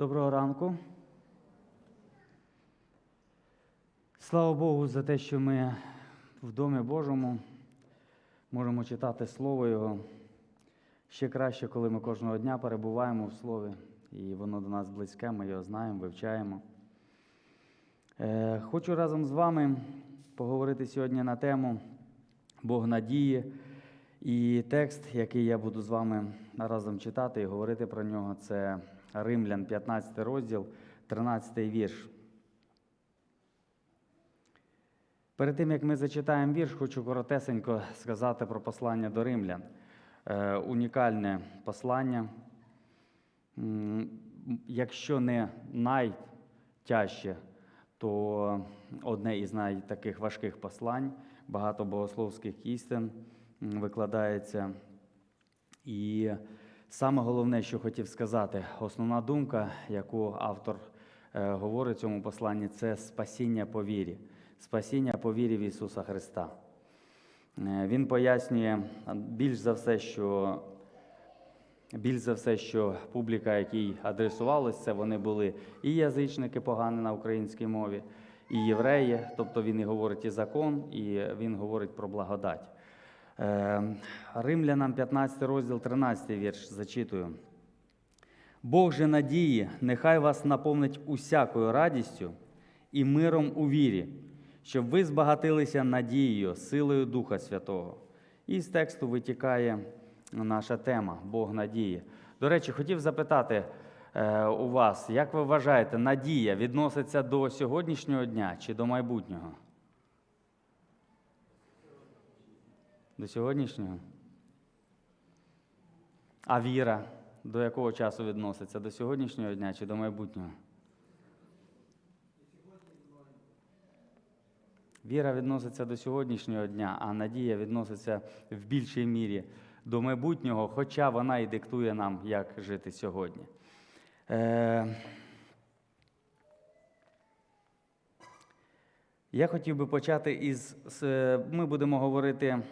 Доброго ранку. Слава Богу за те, що ми в Домі Божому можемо читати Слово Його. Ще краще, коли ми кожного дня перебуваємо в Слові, і воно до нас близьке, ми його знаємо, вивчаємо. Е, Хочу разом з вами поговорити сьогодні на тему Бог надії. І текст, який я буду з вами разом читати і говорити про нього, це Римлян, 15 розділ, 13 вірш. Перед тим, як ми зачитаємо вірш, хочу коротесенько сказати про послання до римлян. Е, унікальне послання. Якщо не найтяжче, то одне із найтаких важких послань, багато богословських істин викладається. І саме головне, що хотів сказати, основна думка, яку автор е, говорить в цьому посланні, це спасіння по вірі. Спасіння по вірі в Ісуса Христа. Е, Він пояснює більш за все, що більш за все, що публіка, якій адресувалось, це вони були і язичники погані на українській мові, і євреї, тобто він і говорить і закон, і він говорить про благодать. Е, Римлянам 15 розділ, 13 вірш зачитую. Бог же надії, нехай вас наповнить усякою радістю і миром у вірі, щоб ви збагатилися надією, силою Духа Святого. І з тексту витікає наша тема Бог надії. До речі, хотів запитати е, у вас, як ви вважаєте, надія відноситься до сьогоднішнього дня чи до майбутнього? До сьогоднішнього? А віра до якого часу відноситься? До сьогоднішнього дня чи до майбутнього? Віра відноситься до сьогоднішнього дня, а надія відноситься в більшій мірі до майбутнього, хоча вона і диктує нам, як жити сьогодні. Е... Я хотів би почати із. Ми будемо говорити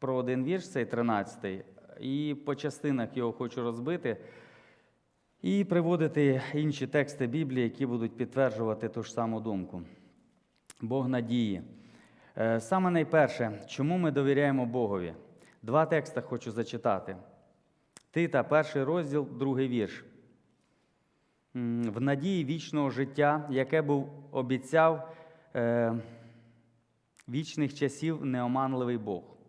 про один вірш, цей 13, і по частинах його хочу розбити і приводити інші тексти Біблії, які будуть підтверджувати ту ж саму думку. Бог надії. Е, Саме найперше, чому ми довіряємо Богові? Два тексти хочу зачитати. Тита, перший розділ, другий вірш. В надії вічного життя, яке був обіцяв е, вічних часів неоманливий Бог.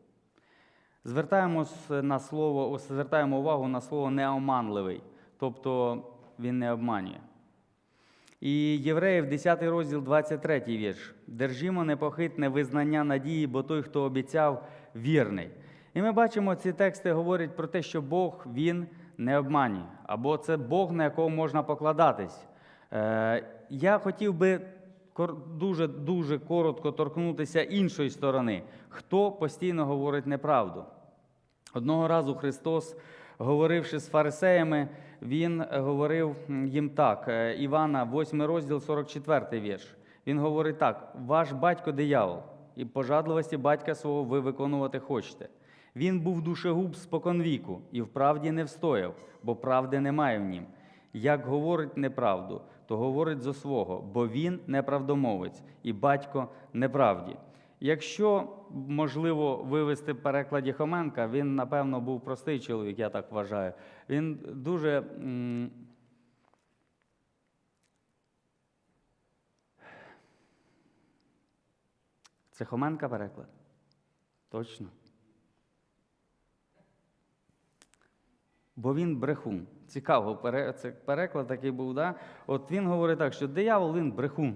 Звертаємо на слово, звертаємо увагу на слово неоманливий, тобто він не обманює. І Євреїв, 10 розділ, 23 вірш. Держімо непохитне визнання надії, бо той, хто обіцяв, вірний. І ми бачимо, ці тексти говорять про те, що Бог він не обманює, або це Бог, на якого можна покладатись. Е, я хотів би дуже дуже коротко торкнутися іншої сторони, хто постійно говорить неправду. Одного разу Христос, говоривши з фарисеями, Він говорив їм так, е, Івана, 8 розділ, 44 вірш. Він говорить так: ваш батько диявол, і пожадливості батька свого ви виконувати хочете. Він був душегуб споконвіку і в правді не встояв, бо правди немає в нім. Як говорить неправду, то говорить зо свого, бо він неправдомовець і батько неправді. Якщо можливо вивести в перекладі Хоменка, він, напевно, був простий чоловік, я так вважаю. Він дуже. Це Хоменка переклад? Точно. Бо він брехун. Цікаво, це переклад такий був, да? От він говорить так, що диявол він брехун,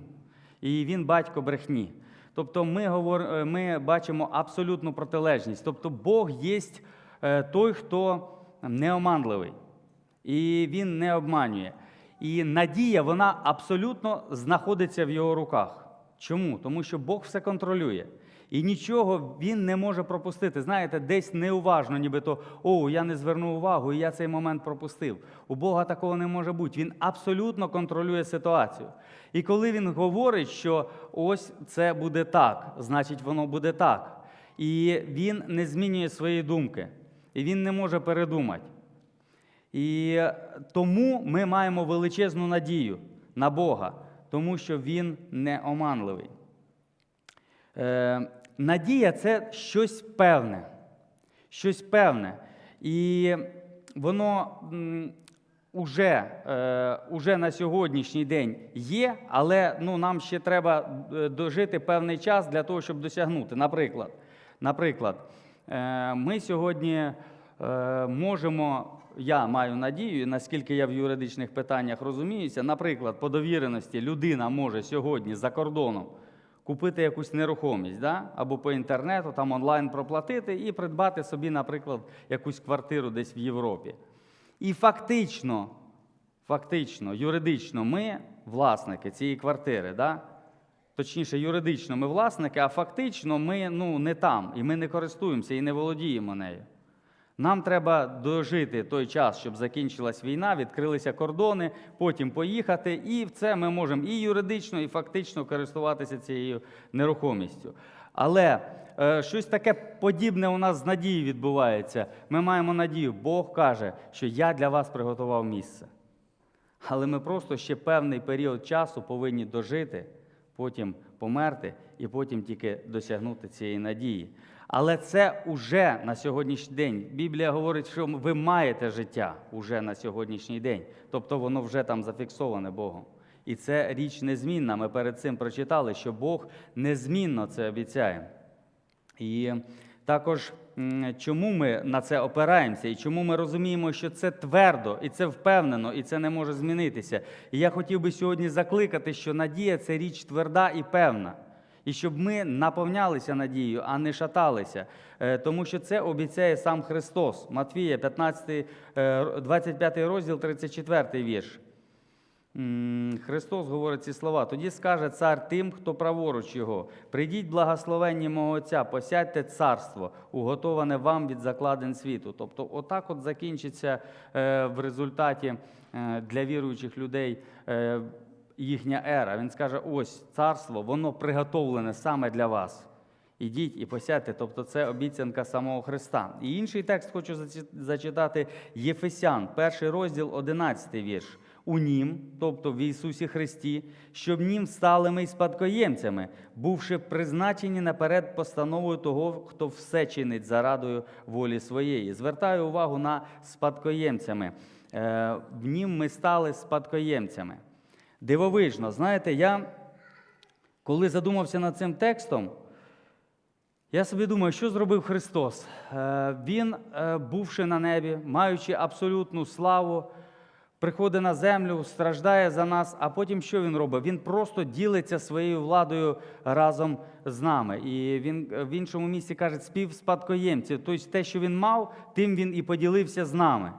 і він батько брехні. Тобто ми, говор... е, ми бачимо абсолютну протилежність. Тобто Бог є той, хто неоманливий, і він не обманює. І надія, вона абсолютно знаходиться в його руках. Чому? Тому що Бог все контролює. І нічого він не може пропустити. Знаєте, десь неуважно, нібито о, я не звернув увагу, і я цей момент пропустив. У Бога такого не може бути. Він абсолютно контролює ситуацію. І коли він говорить, що ось це буде так, значить воно буде так. І він не змінює свої думки, і він не може передумати. І тому ми маємо величезну надію на Бога, тому що Він не оманливий. Е, надія це щось певне. Щось певне. І воно уже, е, уже на сьогоднішній день є, але ну, нам ще треба е, дожити певний час для того, щоб досягнути. Наприклад, наприклад е, ми сьогодні можемо, я маю надію, наскільки я в юридичних питаннях розуміюся, наприклад, по довіреності людина може сьогодні за кордоном купити якусь нерухомість, да? або по інтернету, там онлайн проплатити і придбати собі, наприклад, якусь квартиру десь в Європі. І фактично, фактично, юридично, ми власники цієї квартири. Да? Точніше, юридично ми власники, а фактично ми ну, не там, і ми не користуємося і не володіємо нею. Нам треба дожити той час, щоб закінчилась війна, відкрилися кордони, потім поїхати, і в це ми можемо і юридично, і фактично користуватися цією нерухомістю. Але е, щось таке подібне у нас з надією відбувається. Ми маємо надію. Бог каже, що я для вас приготував місце. Але ми просто ще певний період часу повинні дожити, потім померти і потім тільки досягнути цієї надії. Але це уже на сьогоднішній день. Біблія говорить, що ви маєте життя уже на сьогоднішній день. Тобто воно вже там зафіксоване Богом. І це річ незмінна. Ми перед цим прочитали, що Бог незмінно це обіцяє. І також чому ми на це опираємося, і чому ми розуміємо, що це твердо, і це впевнено, і це не може змінитися. І я хотів би сьогодні закликати, що надія це річ тверда і певна. І щоб ми наповнялися надією, а не шаталися. Е, Тому що це обіцяє сам Христос. Матвія, 15, е, 25 розділ, 34 вірш. Христос говорить ці слова. Тоді скаже цар тим, хто праворуч його: прийдіть, благословенні мого Отця, посядьте царство, уготоване вам від закладин світу. Тобто, отак от закінчиться е, в результаті е, для віруючих людей їхня ера. Він скаже: ось царство, воно приготовлене саме для вас. Ідіть і посядьте, тобто це обіцянка самого Христа. І інший текст хочу зачитати Єфесян, перший розділ, 11 вірш. У нім, тобто в Ісусі Христі, щоб нім стали ми спадкоємцями, бувши призначені наперед постановою того, хто все чинить зарадою волі своєї. Звертаю увагу на спадкоємцями. Е, В нім ми стали спадкоємцями. Дивовижно, знаєте, я коли задумався над цим текстом, я собі думаю, що зробив Христос? Е, Він, е, бувши на небі, маючи абсолютну славу, приходить на землю, страждає за нас, а потім що він робить? Він просто ділиться своєю владою разом з нами. І він е, в іншому місці каже співспадкоємців. Тобто те, що він мав, тим він і поділився з нами.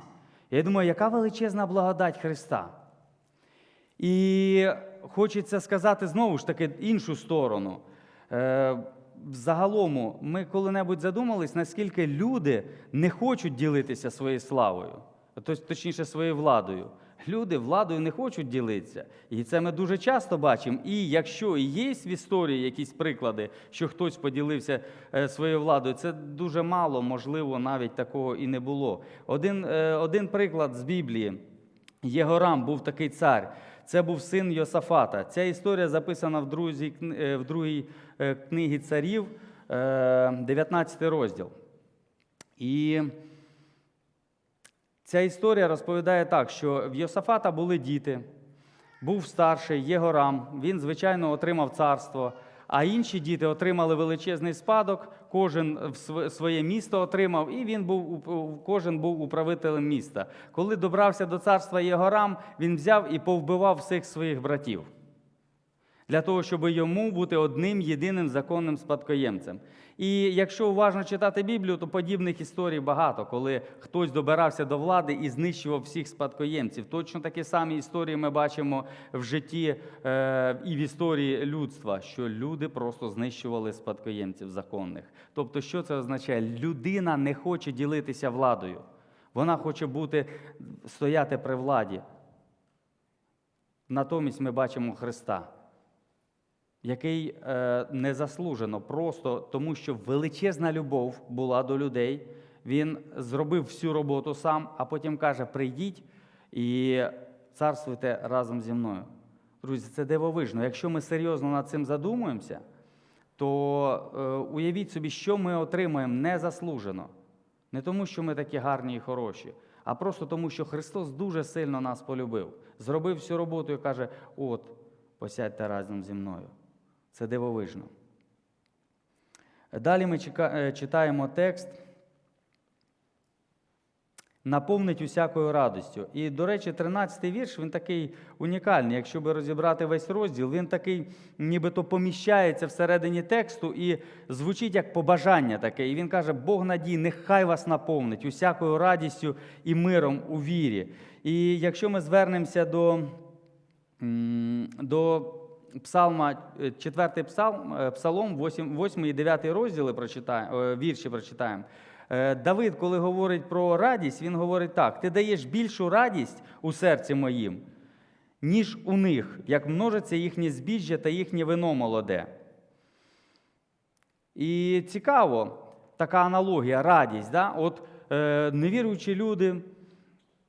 Я думаю, яка величезна благодать Христа. І хочеться сказати знову ж таки іншу сторону. Е, Взагалом, ми коли-небудь задумались, наскільки люди не хочуть ділитися своєю славою, точніше, своєю владою. Люди владою не хочуть ділитися. І це ми дуже часто бачимо. І якщо є в історії якісь приклади, що хтось поділився е, своєю владою, це дуже мало, можливо, навіть такого і не було. Один, е, один приклад з Біблії. Єгорам був такий цар. Це був син Йосафата. Ця історія записана в другій, е, в другій е, книгі царів, е, 19 розділ. І ця історія розповідає так, що в Йосафата були діти, був старший Єгорам, він, звичайно, отримав царство, а інші діти отримали величезний спадок, кожен своє місто отримав, і він був, кожен був управителем міста. Коли добрався до царства Єгорам, він взяв і повбивав всіх своїх братів для того, щоб йому бути одним єдиним законним спадкоємцем. І якщо уважно читати Біблію, то подібних історій багато, коли хтось добирався до влади і знищував всіх спадкоємців. Точно такі самі історії ми бачимо в житті е, і в історії людства, що люди просто знищували спадкоємців законних. Тобто, що це означає? Людина не хоче ділитися владою. Вона хоче бути, стояти при владі. Натомість ми бачимо Христа який е, незаслужено, просто тому що величезна любов була до людей. Він зробив всю роботу сам, а потім каже: прийдіть і царствуйте разом зі мною. Друзі, це дивовижно. Якщо ми серйозно над цим задумуємося, то е, уявіть собі, що ми отримаємо незаслужено. Не тому, що ми такі гарні і хороші, а просто тому, що Христос дуже сильно нас полюбив, зробив всю роботу і каже: от, посядьте разом зі мною. Це дивовижно. Далі ми е, читаємо текст. Наповнить усякою радістю. І, до речі, 13-й вірш він такий унікальний. Якщо би розібрати весь розділ, він такий, нібито поміщається всередині тексту і звучить як побажання таке. І він каже: Бог надій, нехай вас наповнить усякою радістю і миром у вірі. І якщо ми звернемося до, до псалма, 4 псалм, е, псалом, 8, 8 і 9 розділи прочитаємо, е, вірші прочитаємо. Е, Давид, коли говорить про радість, він говорить так: ти даєш більшу радість у серці моїм, ніж у них, як множиться їхнє збіжжя та їхнє вино молоде. І цікаво така аналогія, радість. Да? От е, невіруючі люди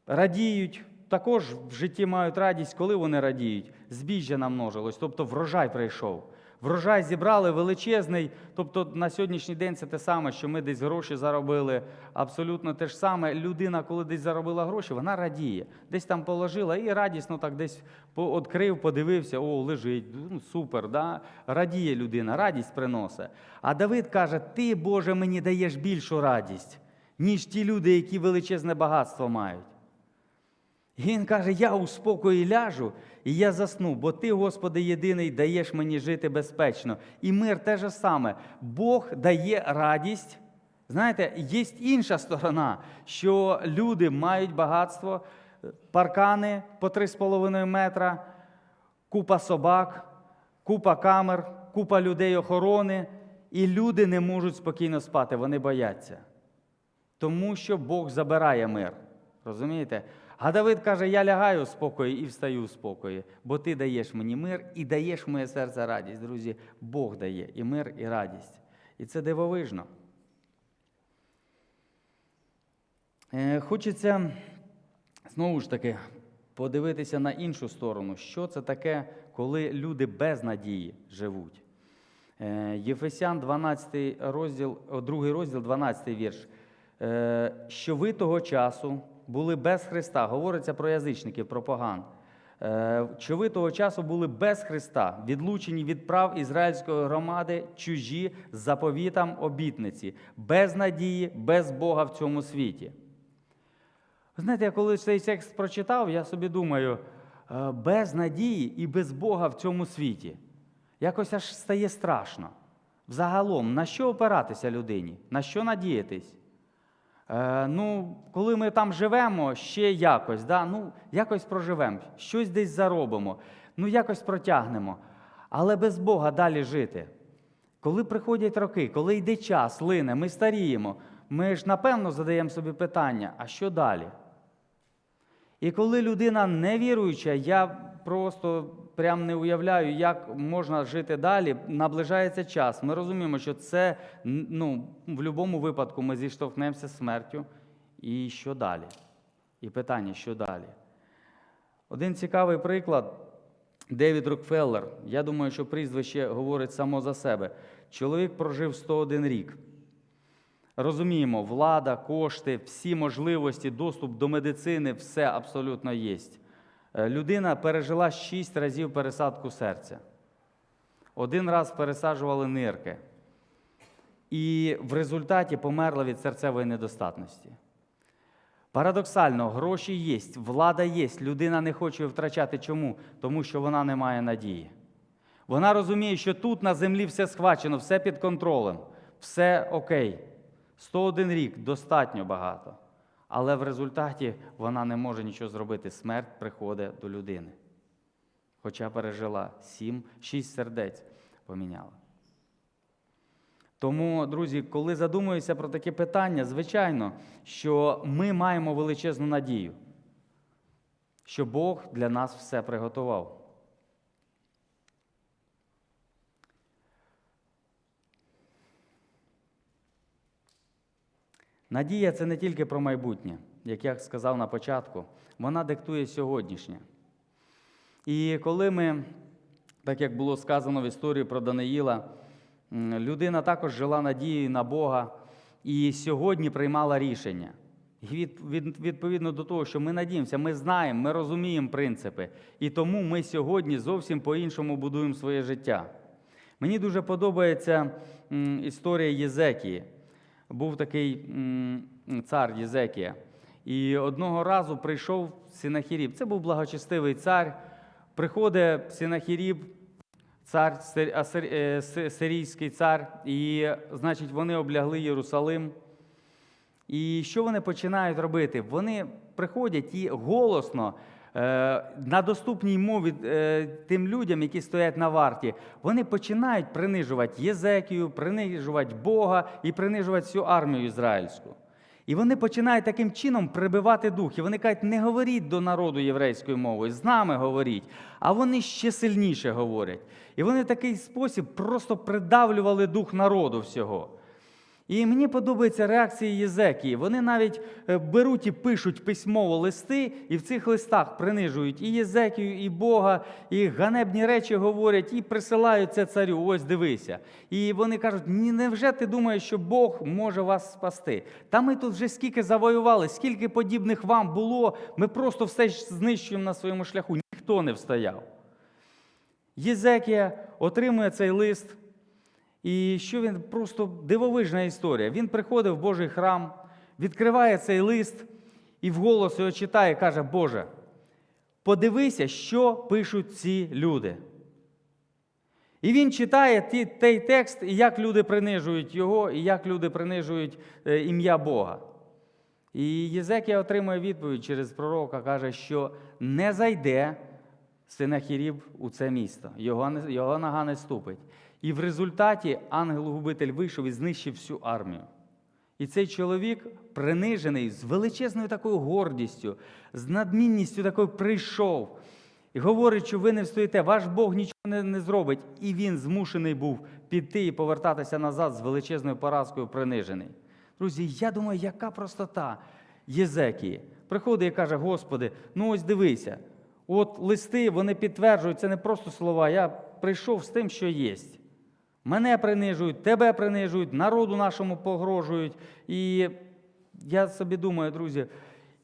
радіють, також в житті мають радість, коли вони радіють. Збіжжя намножилось, тобто врожай прийшов. Врожай зібрали величезний. Тобто на сьогоднішній день це те саме, що ми десь гроші заробили. Абсолютно те ж саме. Людина, коли десь заробила гроші, вона радіє. Десь там положила і радісно так десь відкрив, подивився, о, лежить. Ну, супер, да? радіє людина, радість приносить. А Давид каже: Ти, Боже, мені даєш більшу радість, ніж ті люди, які величезне багатство мають. І він каже: Я у спокої ляжу, і я засну, бо ти, Господи, єдиний, даєш мені жити безпечно. І мир те же саме. Бог дає радість. Знаєте, є інша сторона, що люди мають багатство, паркани по 3,5 метра, купа собак, купа камер, купа людей охорони, і люди не можуть спокійно спати, вони бояться. Тому що Бог забирає мир. Розумієте? А Давид каже: Я лягаю в спокої і встаю в спокої, бо ти даєш мені мир і даєш моє серце радість. Друзі, Бог дає і мир, і радість. І це дивовижно. Е, Хочеться знову ж таки подивитися на іншу сторону, що це таке, коли люди без надії живуть. Е, Єфесян 12 розділ, о, другий розділ, 12 вірш. Е, Що ви того часу були без Христа, говориться про язичників, про поган. Е, Що ви того часу були без Христа, відлучені від прав ізраїльської громади, чужі заповітам обітниці, без надії, без Бога в цьому світі. Знаєте, я коли цей текст прочитав, я собі думаю, е, без надії і без Бога в цьому світі. Якось аж стає страшно. Взагалом, на що опиратися людині? На що надіятись? Е, ну, коли ми там живемо, ще якось, да? ну, якось проживемо, щось десь заробимо, ну якось протягнемо. Але без Бога далі жити. Коли приходять роки, коли йде час, лине, ми старіємо, ми ж напевно задаємо собі питання, а що далі? І коли людина невіруюча, я просто прям не уявляю, як можна жити далі. Наближається час. Ми розуміємо, що це ну, в будь-якому випадку ми зіштовхнемося з смертю. І що далі? І питання, що далі? Один цікавий приклад. Девід Рокфеллер. Я думаю, що прізвище говорить само за себе. Чоловік прожив 101 рік. Розуміємо, влада, кошти, всі можливості, доступ до медицини, все абсолютно є. Е, Людина пережила 6 разів пересадку серця. Один раз пересаджували нирки. І в результаті померла від серцевої недостатності. Парадоксально, гроші є, влада є, людина не хоче втрачати. Чому? Тому що вона не має надії. Вона розуміє, що тут на землі все схвачено, все під контролем, все окей. 101 рік достатньо багато. Але в результаті вона не може нічого зробити. Смерть приходить до людини. Хоча пережила сім, шість сердець поміняла. Тому, друзі, коли задумуюся про таке питання, звичайно, що ми маємо величезну надію, що Бог для нас все приготував. Надія це не тільки про майбутнє, як я сказав на початку, вона диктує сьогоднішнє. І коли ми, так як було сказано в історії про Даниїла, людина також жила надією на Бога і сьогодні приймала рішення. Від, від, відповідно до того, що ми надіємося, ми знаємо, ми розуміємо принципи. І тому ми сьогодні зовсім по-іншому будуємо своє життя. Мені дуже подобається історія Єзекії. Був такий цар Єзекія. І одного разу прийшов Синахіріб. Це був благочестивий цар. Приходить Синахіріб, цар, е, си- сирійський цар, і, значить, вони облягли Єрусалим. І що вони починають робити? Вони приходять і голосно на доступній мові е, тим людям, які стоять на варті, вони починають принижувати Єзекію, принижувати Бога і принижувати всю армію ізраїльську. І вони починають таким чином прибивати дух. І вони кажуть, не говоріть до народу єврейською мовою, з нами говоріть. А вони ще сильніше говорять. І вони в такий спосіб просто придавлювали дух народу всього. І мені подобається реакція Єзекії. Вони навіть е, беруть і пишуть письмово листи, і в цих листах принижують і Єзекію, і Бога, і ганебні речі говорять, і присилають це царю. Ось дивися. І вони кажуть: невже ти думаєш, що Бог може вас спасти? Та ми тут вже скільки завоювали, скільки подібних вам було, ми просто все знищуємо на своєму шляху. Ніхто не встояв. Єзекія отримує цей лист. І що він просто дивовижна історія. Він приходив в Божий храм, відкриває цей лист і вголос його читає, каже: Боже, подивися, що пишуть ці люди. І він читає той текст, і як люди принижують його, і як люди принижують е, ім'я Бога. І Єзекія отримує відповідь через пророка, каже, що не зайде Синахіріб у це місто, його, його нога не ступить. І в результаті ангел-губитель вийшов і знищив всю армію. І цей чоловік, принижений з величезною такою гордістю, з надмінністю такою прийшов і говорить, що ви не встоїте, ваш Бог нічого не, не зробить. І він змушений був піти і повертатися назад з величезною поразкою принижений. Друзі, я думаю, яка простота Єзекії. Приходить і каже: Господи, ну ось дивися, от листи вони підтверджують, це не просто слова. Я прийшов з тим, що є. Мене принижують, тебе принижують, народу нашому погрожують. І я собі думаю, друзі,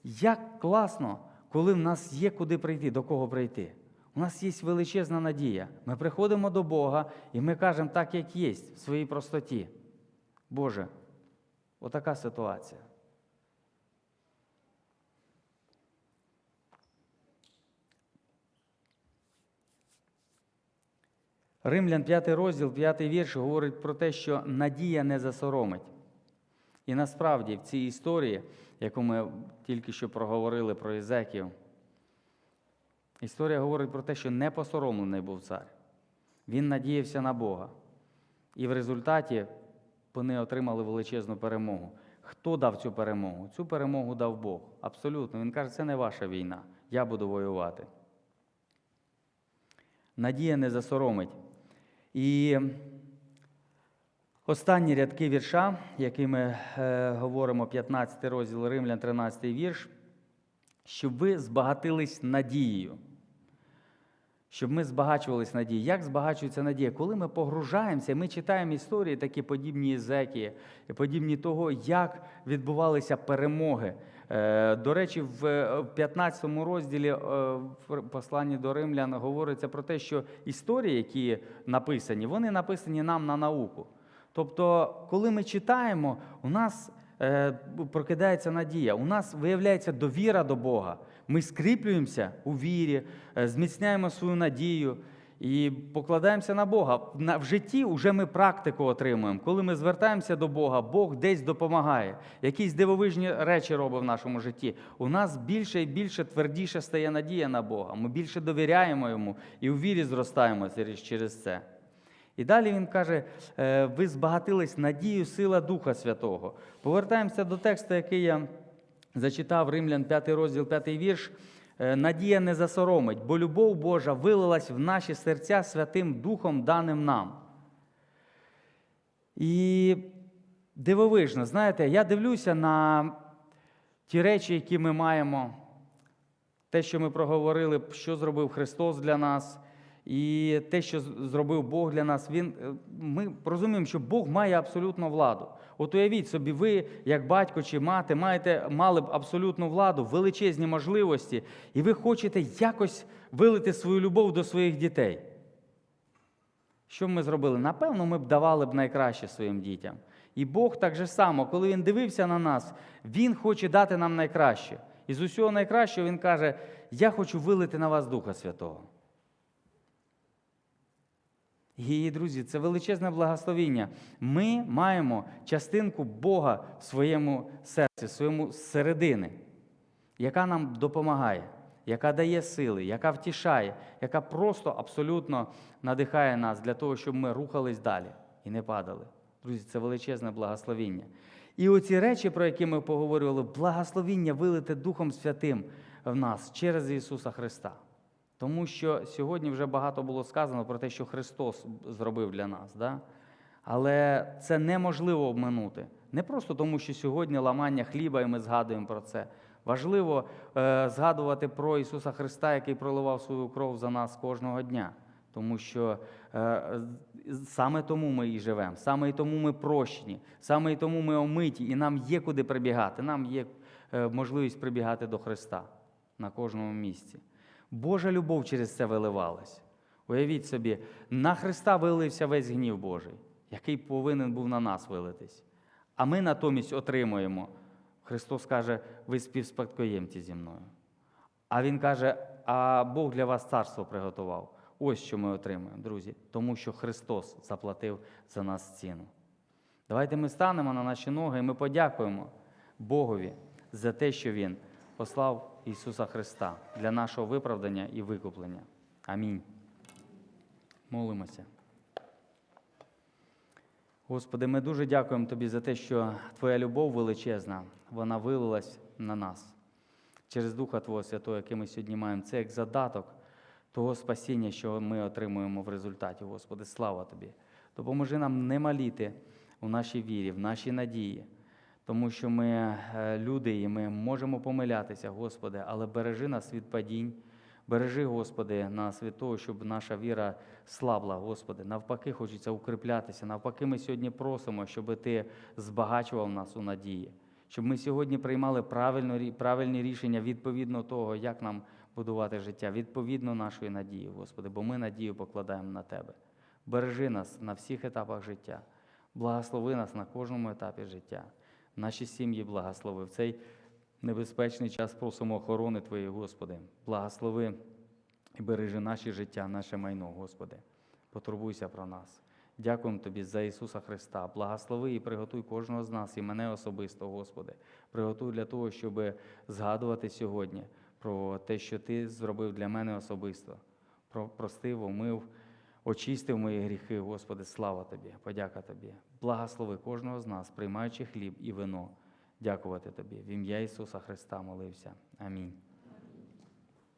як класно, коли в нас є куди прийти, до кого прийти. У нас є величезна надія. Ми приходимо до Бога і ми кажемо так, як є, в своїй простоті. Боже, отака ситуація. Римлян 5 розділ, 5 вірш говорить про те, що надія не засоромить. І насправді в цій історії, яку ми тільки що проговорили про Єзеків, історія говорить про те, що не посоромлений був цар. Він надіявся на Бога. І в результаті вони отримали величезну перемогу. Хто дав цю перемогу? Цю перемогу дав Бог. Абсолютно. Він каже, це не ваша війна, я буду воювати. Надія не засоромить. І останні рядки вірша, які ми е, говоримо, 15 розділ Римлян, 13 вірш, щоб ви збагатились надією. Щоб ми збагачувались надією. Як збагачується надія? Коли ми погружаємося, ми читаємо історії, такі подібні Єзекії, подібні того, як відбувалися перемоги. Е, До речі, в 15 розділі е, в посланні до римлян говориться про те, що історії, які написані, вони написані нам на науку. Тобто, коли ми читаємо, у нас е, прокидається надія, у нас виявляється довіра до Бога. Ми скріплюємося у вірі, е, зміцняємо свою надію і покладаємося на Бога. В житті вже ми практику отримуємо. Коли ми звертаємося до Бога, Бог десь допомагає. Якісь дивовижні речі робить в нашому житті. У нас більше і більше твердіше стає надія на Бога. Ми більше довіряємо йому і у вірі зростаємо через- це. І далі він каже: е, ви збагатились надією, сила Духа Святого. Повертаємося до тексту, який я зачитав Римлян 5 розділ, 5 вірш. Е, Надія не засоромить, бо любов Божа вилилась в наші серця Святим Духом, даним нам. І дивовижно. Знаєте, я дивлюся на ті речі, які ми маємо, те, що ми проговорили, що зробив Христос для нас, і те, що зробив Бог для нас. Він, е, ми розуміємо, що Бог має абсолютну владу. От уявіть собі, ви, як батько чи мати, маєте, мали б абсолютну владу, величезні можливості, і ви хочете якось вилити свою любов до своїх дітей. Що б ми зробили? Напевно, ми б давали б найкраще своїм дітям. І Бог так же само, коли Він дивився на нас, Він хоче дати нам найкраще. І з усього найкращого Він каже: Я хочу вилити на вас Духа Святого. І, друзі, це величезне благословіння. Ми маємо частинку Бога в своєму серці, в своєму середини, яка нам допомагає, яка дає сили, яка втішає, яка просто абсолютно надихає нас для того, щоб ми рухались далі і не падали. Друзі, це величезне благословіння. І оці речі, про які ми поговорювали, благословіння вилите Духом Святим в нас через Ісуса Христа. Тому що сьогодні вже багато було сказано про те, що Христос зробив для нас. Да? Але це неможливо обминути. Не просто тому, що сьогодні ламання хліба, і ми згадуємо про це. Важливо е, згадувати про Ісуса Христа, який проливав свою кров за нас кожного дня. Тому що е, саме тому ми і живемо, саме і тому ми прощені, саме і тому ми омиті, і нам є куди прибігати. Нам є е, можливість прибігати до Христа на кожному місці. Божа любов через це виливалась. Уявіть собі, на Христа вилився весь гнів Божий, який повинен був на нас вилитись. А ми натомість отримуємо. Христос каже, ви співспадкоємці зі мною. А Він каже, а Бог для вас царство приготував. Ось що ми отримуємо, друзі, тому що Христос заплатив за нас ціну. Давайте ми станемо на наші ноги і ми подякуємо Богові за те, що Він послав Ісуса Христа для нашого виправдання і викуплення. Амінь. Молимося. Господи, ми дуже дякуємо Тобі за те, що Твоя любов величезна, вона вилилась на нас через Духа Твого Святого, який ми сьогодні маємо. Це як задаток того спасіння, що ми отримуємо в результаті, Господи. Слава Тобі. Допоможи нам не маліти у нашій вірі, в нашій надії, тому що ми е, люди і ми можемо помилятися, Господи, але бережи нас від падінь. Бережи, Господи, нас від того, щоб наша віра слабла, Господи. Навпаки, хочеться укріплятися. Навпаки, ми сьогодні просимо, щоб Ти збагачував нас у надії, щоб ми сьогодні приймали правильно, правильні рішення відповідно того, як нам будувати життя, відповідно нашої надії, Господи, бо ми надію покладаємо на Тебе. Бережи нас на всіх етапах життя, благослови нас на кожному етапі життя. Наші сім'ї благослови. В цей небезпечний час просимо охорони Твоєї, Господи. Благослови і бережи наше життя, наше майно, Господи. Потурбуйся про нас. Дякуємо Тобі за Ісуса Христа. Благослови і приготуй кожного з нас, і мене особисто, Господи. Приготуй для того, щоб згадувати сьогодні про те, що Ти зробив для мене особисто. Про- Простив, омив, очистив мої гріхи, Господи, слава Тобі, подяка Тобі. Благослови кожного з нас, приймаючи хліб і вино. Дякувати Тобі. В ім'я Ісуса Христа молився. Амінь.